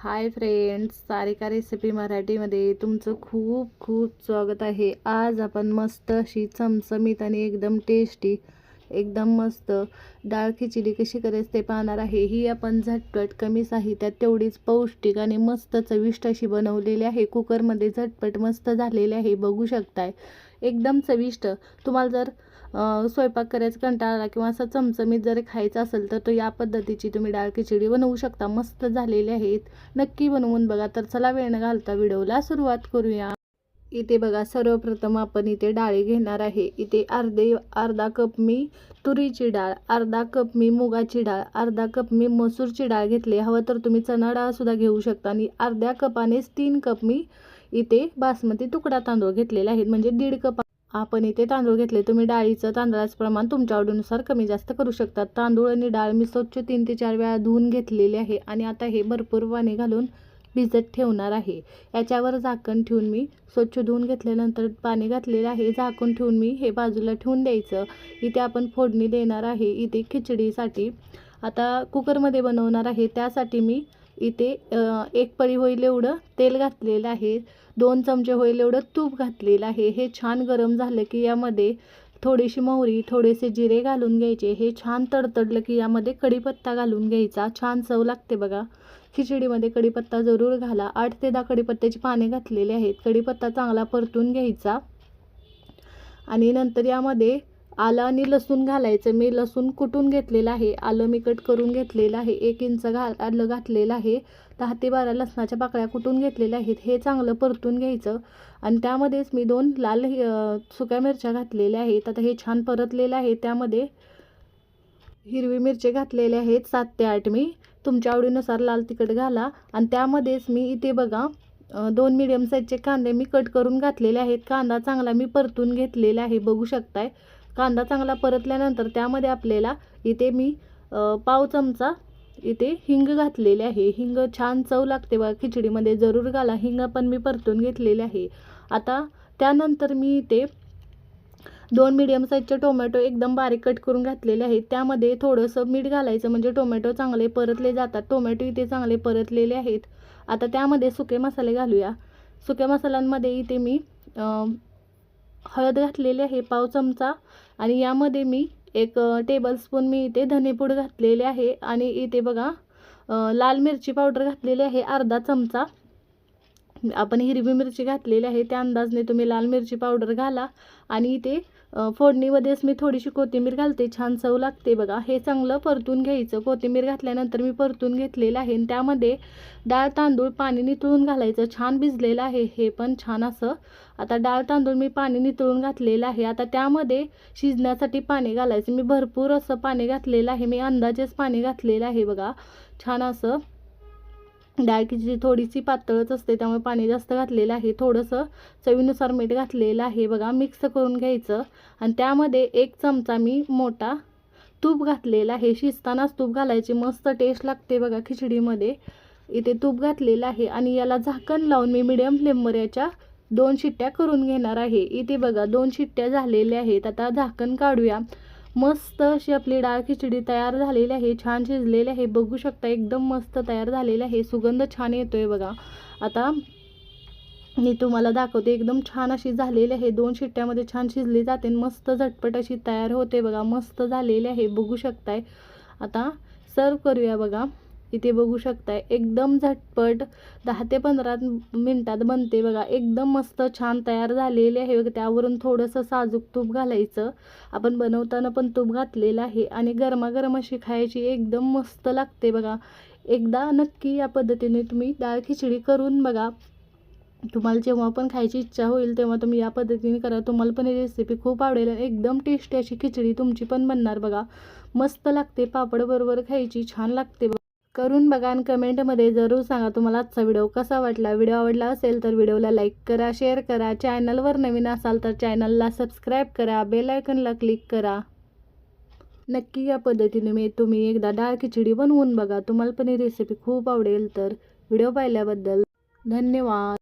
Hi friends Sarika recipe मराठीमध्ये तुमचं खूप खूप स्वागत आहे. आज आपण मस्त अशी चमचमीत आणि एकदम टेस्टी एकदम मस्त डाळ खिचडी कशी करायची ते पाहणार आहे. ही आपण झटपट कमी साहित्यात तेवढीच पौष्टिक आणि मस्त चविष्ट अशी बनवलेली आहे. कुकरमध्ये झटपट मस्त झालेली आहे बघू शकताय. एकदम चविष्ट. तुम्हाला जर स्वयंपाक करायचा कंटाळा आला किंवा असा चमचमीत जर खायचं असेल तर तो या पद्धतीची तुम्ही डाळ खिचडी बनवू शकता. मस्त झालेले आहेत. नक्की बनवून बघा. तर चला वेळ न घालता व्हिडिओला सुरुवात करूया. इथे बघा सर्वप्रथम आपण इथे डाळी घेणार आहे. इथे अर्धे अर्धा कप मी तुरीची डाळ अर्धा कप मी मुगाची डाळ अर्धा कप मी मसूरची डाळ घेतली. हवं तर तुम्ही चणा डाळ सुद्धा घेऊ शकता. आणि अर्ध्या कपानेच तीन कप मी इथे बासमती तुकडा तांदूळ घेतलेला आहेत. म्हणजे दीड कप आपण इथे तांदूळ घेतले तुम्ही डाळीचं तांदळाचं प्रमाण तुमच्या आवडीनुसार कमी जास्त करू शकता. तांदूळ आणि डाळ मी स्वच्छ तीन ते चार वेळा धुवून घेतलेले आहे आणि आता हे भरपूर पाणी घालून भिजत ठेवणार आहे. याच्यावर झाकण ठेवून मी स्वच्छ धुवून घेतल्यानंतर पाणी घातलेलं आहे. झाकून ठेवून मी हे बाजूला ठेवून द्यायचं. इथे आपण फोडणी देणार आहे. इथे खिचडीसाठी आता कुकरमध्ये बनवणार आहे. त्यासाठी मी इथे एक पळी होईल एवढं तेल घातलेलं आहे दोन चमचे होईल एवढं तूप घातलेलं आहे. हे छान गरम झालं की यामध्ये थोडीशी मोहरी थोडेसे जिरे घालून घ्यायचे. हे छान तडतडलं की यामध्ये कढीपत्ता घालून घ्यायचा. छान चव लागते बघा. खिचडीमध्ये कढीपत्ता जरूर घाला. आठ ते दहा कढीपत्त्याची पाने घातलेले आहेत. कढीपत्ता चांगला परतून घ्यायचा. आणि नंतर यामध्ये आलं आणि लसूण घालायचं. मी लसूण कुटून घेतलेलं आहे. आलं मी कट करून घेतलेलं आहे. एक इंच घा आलं घातलेलं आहे. दहा ते बारा लसणाच्या पाकळ्या कुटून घेतलेल्या आहेत. हे चांगलं परतून घ्यायचं. आणि त्यामध्येच मी दोन लाल सुक्या मिरच्या घातलेल्या आहेत. आता हे छान परतलेलं आहे. त्यामध्ये हिरवी मिरची घातलेले आहेत सात ते आठ मी. तुमच्या आवडीनुसार लाल तिखट घाला. आणि त्यामध्येच मी इथे बघा दोन मिडियम साईजचे कांदे मी कट करून घातलेले आहेत. कांदा चांगला मी परतून घेतलेला आहे. बघू शकताय. कांदा चांगला परतल्यानंतर त्यामध्ये आपल्याला इथे मी पाव चमचा इथे हिंग घातलेले आहे. हिंग छान चव लागते बघा खिचडीमध्ये जरूर घाला. हिंग पण मी परतून घेतलेले आहे. आता त्यानंतर मी इथे दोन मिडियम साईजचे टोमॅटो एकदम बारीक कट करून घातलेले आहेत. त्यामध्ये थोडंसं मीठ घालायचं म्हणजे टोमॅटो चांगले परतले जातात. टोमॅटो इथे चांगले परतलेले आहेत. आता त्यामध्ये सुके मसाले घालूया. सुक्या मसाल्यांमध्ये इथे मी हळद घातलेली आहे पाव चमचा. आणि यामध्ये मी एक टेबलस्पून मी इथे धनेपूड घातलेले आहे. आणि इथे बघा लाल मिरची पावडर घातलेली आहे अर्धा चमचा. आपण हिरवी मिरची घातलेली आहे त्या अंदाजने तुम्ही लाल मिरची पावडर घाला. आणि इथे फोडणीमध्येच मी थोडीशी कोथिंबीर घालते. छान चव लागते बघा. हे चांगलं परतून घ्यायचं. कोथिंबीर घातल्यानंतर मी परतून घेतलेलं आहे आणि त्यामध्ये डाळ तांदूळ पाणी नितळून घालायचं. छान भिजलेलं आहे. हे पण छान असं. आता डाळ तांदूळ मी पाणी नितळून घातलेलं आहे. आता त्यामध्ये शिजण्यासाठी पाणी घालायचं. मी भरपूर असं पाणी घातलेलं आहे. मी अंदाजेच पाणी घातलेलं आहे बघा. छान असं. डाळ जी थोडीशी पातळच असते त्यामुळे पाणी जास्त घातलेलं आहे. थोडंसं चवीनुसार मीठ घातलेलं आहे बघा मिक्स करून घ्यायचं. आणि त्यामध्ये एक चमचा मी मोठा तूप घातलेला आहे. शिजतानाच तूप घालायची मस्त टेस्ट लागते बघा खिचडीमध्ये. इथे तूप घातलेलं आहे आणि याला झाकण लावून मी मिडियम फ्लेमवर याच्या दोन शिट्ट्या करून घेणार आहे. इथे बघा दोन शिट्ट्या झालेल्या आहेत. आता झाकण काढूया. मस्त अशी आपली डाळ खिचडी तयार झालेली आहे छान शिजलेली आहे. बघू शकता एकदम मस्त तयार झालेली आहे. सुगंध छान येतोय बघा. आता मी तुम्हाला दाखवते एकदम छान अशी झालेली आहे. दोन शिट्ट्यामध्ये छान शिजली जाते मस्त झटपट अशी तयार होते बघा. मस्त झालेली आहे बघू शकताय. आता सर्व करूया बघा. इथे बघू शकताय. एकदम झटपट दहा ते पंधरा मिनटात बनते बघा. एकदम मस्त छान तयार झालेली आहे बघा. त्यावरून थोडंसं साजूक तूप घालायचं. आपण बनवताना पण तूप घातलेलं आहे आणि गरमागरम अशी खायची एकदम मस्त लागते बघा. एकदा नक्की या पद्धतीने तुम्ही डाळ खिचडी करून बघा. तुम्हाला जेव्हा पण खायची इच्छा होईल तेव्हा तुम्ही या पद्धतीने करा. तुम्हाला पण ही रेसिपी खूप आवडेल आणि एकदम टेस्टी अशी खिचडी तुमची पण बनणार बघा. मस्त लागते. पापड बरोबर खायची छान लागते बघा. करून बघा आणि कमेंटमध्ये जरूर सांगा तुम्हाला आजचा व्हिडिओ कसा वाटला. व्हिडिओ आवडला असेल तर व्हिडिओला लाईक करा शेअर करा. चॅनलवर नवीन असाल तर चॅनलला सबस्क्राईब करा. बेलायकनला क्लिक करा. नक्की या पद्धतीने मी तुम्ही एकदा डाळ खिचडी बनवून बघा. तुम्हाला पण ही रेसिपी खूप आवडेल तर व्हिडिओ पाहिल्याबद्दल धन्यवाद.